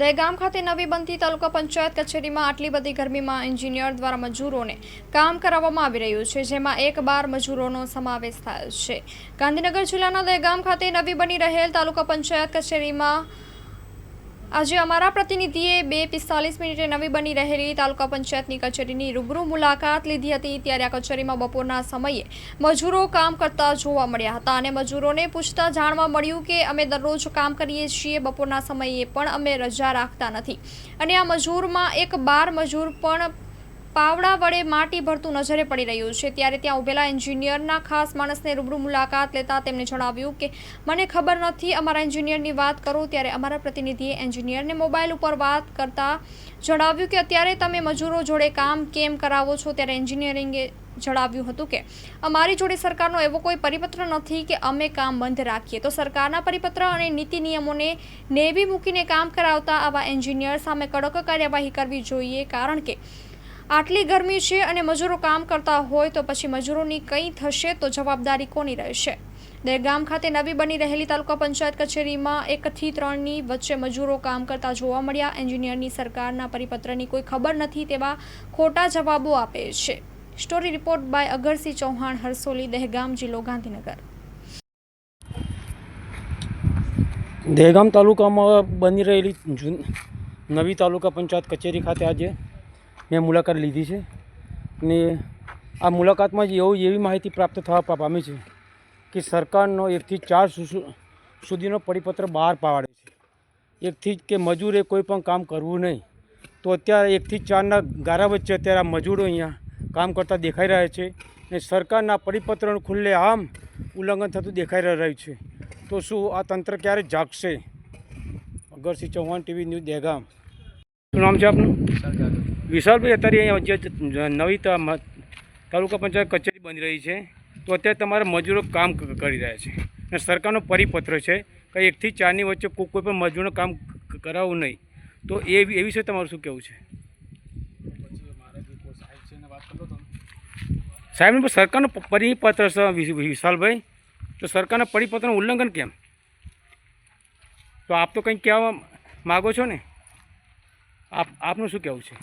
દહેગામ ખાતે નવી બનતી તાલુકા પંચાયત કચેરીમાં આટલી બધી ગરમીમાં એન્જિનિયર દ્વારા મજૂરોને કામ કરાવવામાં આવી રહ્યું છે, જેમાં એક બાર મજૂરોનો સમાવેશ થયો છે. ગાંધીનગર જિલ્લાના દહેગામ ખાતે નવી બની રહેલ તાલુકા પંચાયત કચેરીમાં આજે અમારા પ્રતિનિધિએ બે પિસ્તાલીસ મિનિટે નવી બની રહેલી તાલુકા પંચાયતની કચેરીની રૂબરૂ મુલાકાત લીધી હતી. ત્યારે આ કચેરીમાં બપોરના સમયે મજૂરો કામ કરતા જોવા મળ્યા હતા અને મજૂરોને પૂછતા જાણવા મળ્યું કે અમે દરરોજ કામ કરીએ છીએ, બપોરના સમયે પણ અમે રજા રાખતા નથી. અને આ મજૂરમાં એક બાર મજૂર પણ પાવડા વડે માટી ભરતું નજરે પડી રહ્યું છે. ત્યારે ત્યાં ઉભેલા એન્જિનિયરના ખાસ માણસને રૂબરૂ મુલાકાત લેતા તેમણે જણાવ્યું કે, મને ખબર નથી, અમારા એન્જિનિયરની વાત કરું. ત્યારે અમારા પ્રતિનિધિએ એન્જિનિયરને મોબાઈલ ઉપર વાત કરતા જણાવ્યું કે, અત્યારે તમે મજૂરો જોડે કામ કેમ કરાવો છો? ત્યારે એન્જિનિયરિંગે જણાવ્યું હતું કે, અમારી જોડે સરકારનો એવો કોઈ પરિપત્ર નથી કે અમે કામ બંધ રાખીએ. તો સરકારના પરિપત્ર અને નીતિ નિયમોને નેવી મૂકીને કામ કરાવતા આવા એન્જિનિયર સામે કડક કાર્યવાહી કરવી જોઈએ. કારણ કે આટલી ગરમી છે અને મજૂરો કામ કરતા હોય તો પછી મજૂરોની કંઈ થશે તો જવાબદારી કોની રહેશે? દહેગામ ખાતે નવી બની રહેલી તાલુકા પંચાયત કચેરીમાં એકથી ત્રણની વચ્ચે મજૂરો કામ કરતા જોવા મળ્યા. એન્જિનિયરની સરકારના પરિપત્રની કોઈ ખબર નથી તેવા ખોટા જવાબો આપે છે. Story report by Agarsinh Chauhan, Harsoli, Dehgam, જિલ્લો ગાંધીનગર. દહેગામ તાલુકામાં બની રહેલી નવી તાલુકા પંચાયત કચેરી ખાતે આજે મેં મુલાકાત લીધી છે ને આ મુલાકાતમાં જ એવું એવી માહિતી પ્રાપ્ત થવા પામી છે કે સરકારનો એકથી ચાર સુધીનો પરિપત્ર બહાર પાડે છે. એકથી કે મજૂરે કોઈ પણ કામ કરવું નહીં. તો અત્યારે એકથી ચારના ગારા વચ્ચે અત્યારે આ મજૂરો અહીંયા કામ કરતા દેખાઈ રહ્યા છે ને સરકારના પરિપત્રનું ખુલ્લે આમ ઉલ્લંઘન થતું દેખાઈ રહ્યું છે. તો શું આ તંત્ર ક્યારે જાગશે? Agarsinh Chauhan TV news, Dehgam. શું નામ છે આપનું? વિશાલભાઈ અત્યારે અહીંયા જે નવી તાલુકા પંચાયત કચેરી બની રહી છે. તો અત્યારે તમારા મજૂરો કામ કરી રહ્યા છે. અને સરકારનો પરિપત્ર છે કે એકથી ચારની વચ્ચે કોઈ કોઈ પણ મજૂરનું કામ કરાવવું નહીં. તો એ એ વિશે તમારું શું કહેવું છે? સાહેબ સરકારનો પરિપત્ર છે વિશાલભાઈ. તો સરકારના પરિપત્રનું ઉલ્લંઘન કેમ? તો આપ તો કંઈક કહેવા માગો છો ને? આપ આપનું શું કહેવું છે?